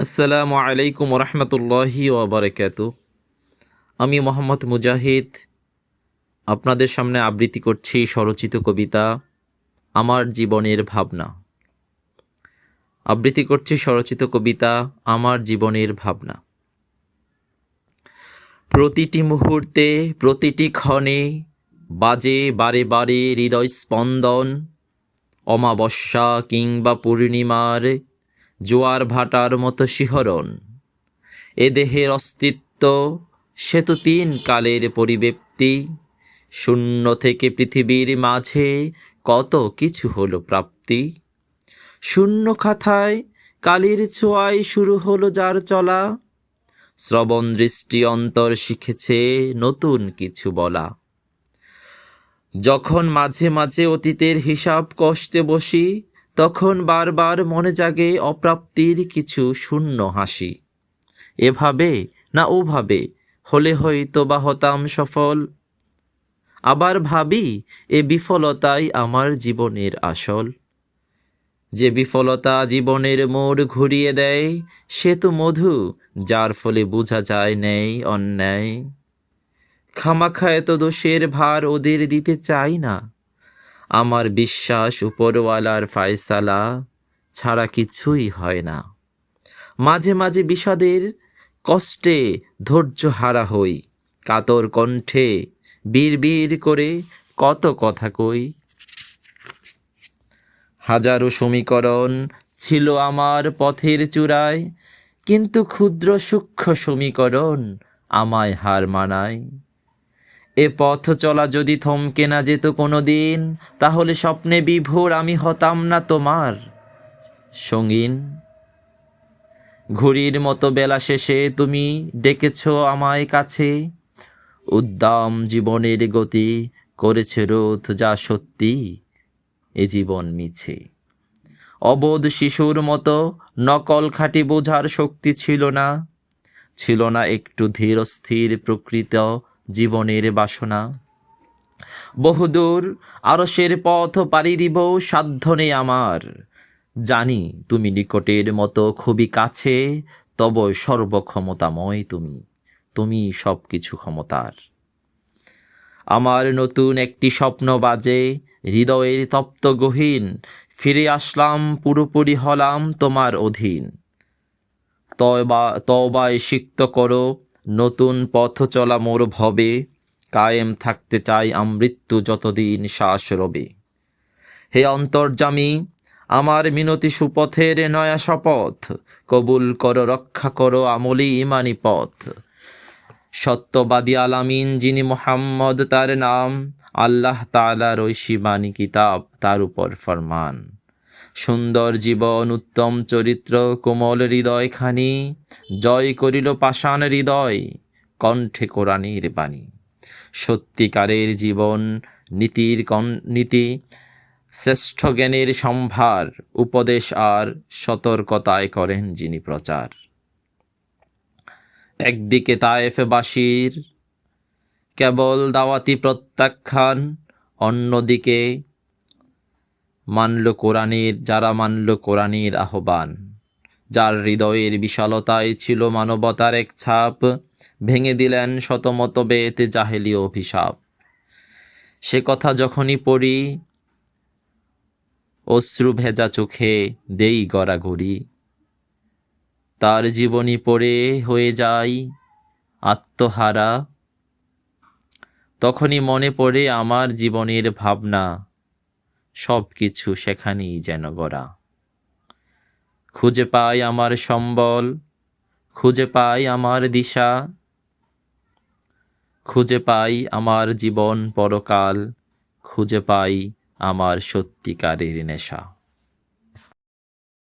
আসসালামু আলাইকুম রহমতুল্লাহি ওবরাকাতু। আমি মোহাম্মদ মুজাহিদ, আপনাদের সামনে আবৃত্তি করছি স্বরচিত কবিতা আমার জীবনের ভাবনা। আবৃত্তি করছি স্বরচিত কবিতা আমার জীবনের ভাবনা। প্রতিটি মুহূর্তে, প্রতিটি ক্ষণে, বাজে বারে বারে হৃদয় স্পন্দন, অমাবস্যা কিংবা পূর্ণিমার জোয়ার ভাটার মতো শিহরণ। এ দেহের অস্তিত্ব, সে তো তিন কালের পরিব্যক্তি শূন্য থেকে পৃথিবীর মাঝে কত কিছু হলো প্রাপ্তি? শূন্য খাতায় কালির ছোঁয়ায় শুরু হলো যার চলা। শ্রবণ দৃষ্টি অন্তর শিখেছে নতুন কিছু বলা। যখন মাঝে মাঝে অতীতের হিসাব কষতে বসি তখন বারবার মনে জাগে অপ্রাপ্তির কিছু শূন্য হাসি। এভাবে না ওভাবে হলে হয়তো বা হতাম সফল। আবার ভাবি এ বিফলতাই আমার জীবনের আসল। যে বিফলতা জীবনের মোড় ঘুরিয়ে দেয়, সে তো মধু, যার ফলে বোঝা যায় নেই অন্যায়। খামাখা এত দোষের ভার ওদের দিতে চাই না। আমার বিশ্বাস উপরওয়ালার ফায়সালা ছাড়া কিছুই হয় না। মাঝে মাঝে বিষাদের কষ্টে ধৈর্য হারা হই। কাতর কণ্ঠে বীর করে কত কথা কই। হাজারো সমীকরণ ছিল আমার পথের চূড়ায়, কিন্তু ক্ষুদ্র সূক্ষ্ম সমীকরণ আমায় হার মানায়। এ পথ চলা যদি থমকে না যেত কোনো দিন তাহলে স্বপ্নে বিভোর আমি হতাম না তোমার। সঙ্গীন, ঘুড়ির মতো বেলা শেষে তুমি ডেকেছ আমায় কাছে। উদ্দাম জীবনের গতি করেছে রোধ যা সত্যি, এ জীবন মিছে। অবোধ শিশুর মতো নকল খাটি বোঝার শক্তি ছিল না ছিল না একটু ধীর স্থির প্রকৃত জীবনের বাসনা। বহুদূর আরসের পথ পাড়ি দিব সাধ্য নেই আমার। জানি তুমি নিকটের মতো খুবই কাছে, তব সর্বক্ষমতাময় তুমি। তুমি সব কিছু ক্ষমতার। আমার নতুন একটি স্বপ্ন বাজে, হৃদয়ের তপ্ত গহীন, ফিরে আসলাম, পুরোপুরি হলাম তোমার অধীন। তবা তবায় সিক্ত করো নতুন পথ চলা মোর ভবে, কায়েম থাকতে চাই আমৃত্যু যতদিন শ্বাস রবে। হে অন্তর্জামী আমার মিনতি সুপথের নয়া শপথ, কবুল করো, রক্ষা করো, আমলি ইমানি পথ। সত্যবাদী আলামিন, যিনি মোহাম্মদ, তার নাম আল্লাহ তালার ঐশী কিতাব, তার উপর ফরমান। সুন্দর জীবন, উত্তম চরিত্র, কোমল হৃদয়খানি জয় করিল পাষাণ হৃদয়, কণ্ঠে কোরআনের বাণী। সত্যিকারের জীবন, নীতির কন নীতি, শ্রেষ্ঠ জ্ঞানের সম্ভার, উপদেশ আর সতর্কতায় করেন যিনি প্রচার। একদিকে তায়েফ তায়েফবাসীর কেবল দাওয়াতি প্রত্যাখ্যান, অন্যদিকে মানল কোরআনের, যারা মানল কোরআনের আহ্বান। যার হৃদয়ের বিশালতায় ছিল মানবতার এক ছাপ, ভেঙে দিলেন শতমত বেতে জাহেলি অভিশাপ। সে কথা যখনই পড়ি, অশ্রু ভেজা চোখে দেই গড়াগড়ি। তার জীবনী পড়ে হয়ে যায় আত্মহারা। তখনই মনে পড়ে আমার জীবনের ভাবনা। সব কিছু সেখানেই যেন গড়া। খুঁজে পাই আমার সম্বল, খুঁজে পাই আমার দিশা, খুঁজে পাই আমার জীবন পরকাল, খুঁজে পাই আমার সত্যিকারের নেশা।